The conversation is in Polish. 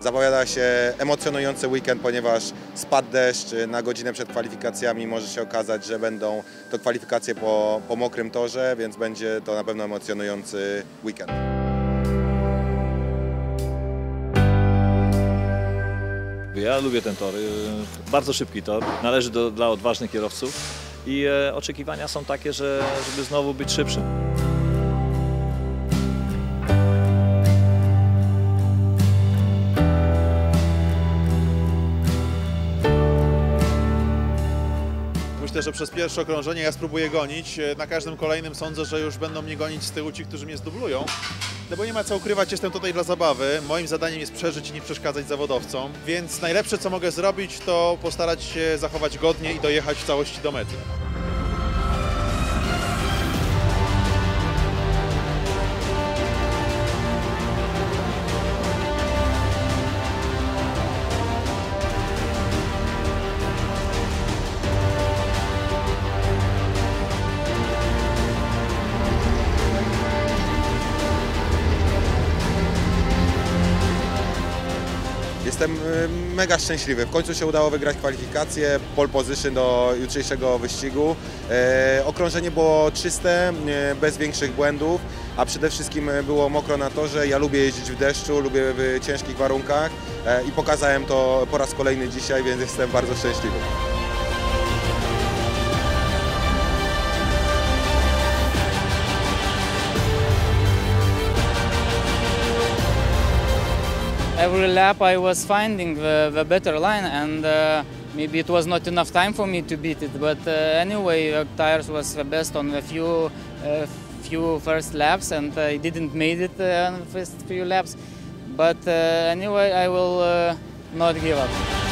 Zapowiada się emocjonujący weekend, ponieważ spadł deszcz na godzinę przed kwalifikacjami. Może się okazać, że będą to kwalifikacje po, po mokrym torze, więc będzie to na pewno emocjonujący weekend. Ja lubię ten tor. y, Bardzo szybki tor. Należy do, dla odważnych kierowców i e, oczekiwania są takie, że, żeby znowu być szybszym. Myślę, że przez pierwsze okrążenie ja spróbuję gonić. E, Na każdym kolejnym sądzę, że już będą mnie gonić z tyłu ci, którzy mnie zdublują. No bo nie ma co ukrywać, jestem tutaj dla zabawy. Moim zadaniem jest przeżyć i nie przeszkadzać zawodowcom. Więc najlepsze, co mogę zrobić, to postarać się zachować godnie i dojechać w całości do mety. Jestem y, mega szczęśliwy. W końcu się udało wygrać kwalifikacje, pole position do jutrzejszego wyścigu. E, okrążenie było czyste, bez większych błędów, a przede wszystkim e, było mokro na torze. Ja lubię jeździć w deszczu, lubię w ciężkich warunkach e, i pokazałem to po raz kolejny dzisiaj, więc jestem bardzo szczęśliwy. Every lap I was finding the, the better line and uh, maybe it was not enough time for me to beat it but uh, anyway the tires was the best on the few uh, few first laps and I didn't made it uh, on the first few laps but uh, anyway I will uh, not give up.